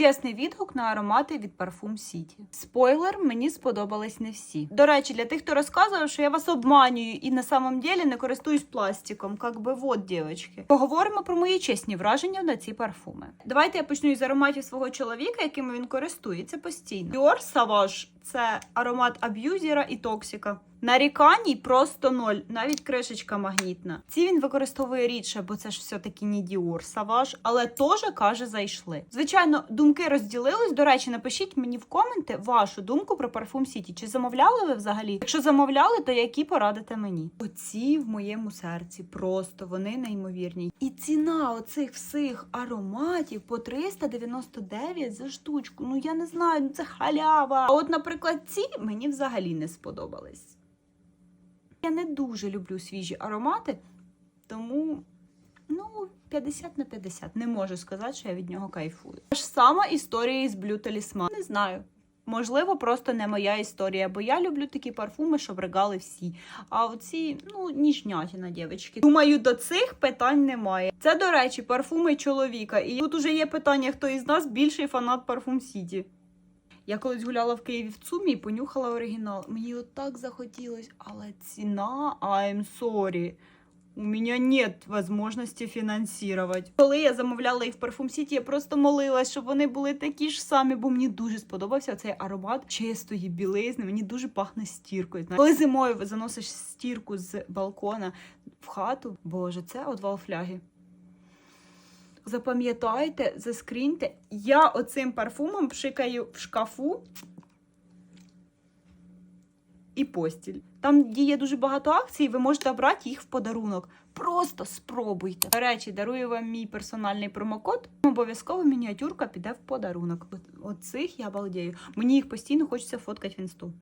Чесний відгук на аромати від Parfum City. Спойлер, мені сподобались не всі. До речі, для тих, хто розказував, що я вас обманюю і на самом ділі не користуюсь пластиком. Как би вот, дівчатки. Поговоримо про мої чесні враження на ці парфуми. Давайте я почну із ароматів свого чоловіка, якими він користується постійно. Dior Savage – це аромат аб'юзера і токсика. Наріканій просто ноль, навіть кришечка магнітна. Ці він використовує рідше, бо це ж все-таки не Dior Savage, але теж каже, зайшли. Звичайно, думки розділились. До речі, напишіть мені в коменти вашу думку про Parfum City. Чи замовляли ви взагалі? Якщо замовляли, то які порадите мені? Оці в моєму серці просто вони неймовірні. І ціна оцих всіх ароматів по 399 за штучку. Ну я не знаю, ну це халява. А от, наприклад, ці мені взагалі не сподобались. Я не дуже люблю свіжі аромати, тому ну 50 на 50. Не можу сказати, що я від нього кайфую. Та ж сама історія із Blue Talisman. Не знаю. Можливо, просто не моя історія, бо я люблю такі парфуми, щоб ригали всі. А оці, ну, ніжнятіна, дівчатки. Думаю, до цих питань немає. Це, до речі, парфуми чоловіка. І тут уже є питання, хто із нас більший фанат Парфум Сіті. Я колись гуляла в Києві в ЦУМі і понюхала оригінал. Мені отак захотілось, але ціна I'm sorry. У мене нет возможности фінансувати. Коли я замовляла їх в Парфум Сіті, я просто молилась, щоб вони були такі ж самі, бо мені дуже сподобався цей аромат чистої білизни. Мені дуже пахне стіркою. Коли зимою заносиш стірку з балкона в хату, боже, це одвал фляги. Запам'ятайте, заскріньте, я оцим парфумом пшикаю в шкафу і постіль. Там діє дуже багато акцій, ви можете брати їх в подарунок. Просто спробуйте. До речі, дарую вам мій персональний промокод. Обов'язково мініатюрка піде в подарунок. Оцих я балдею. Мені їх постійно хочеться фоткати в інсту.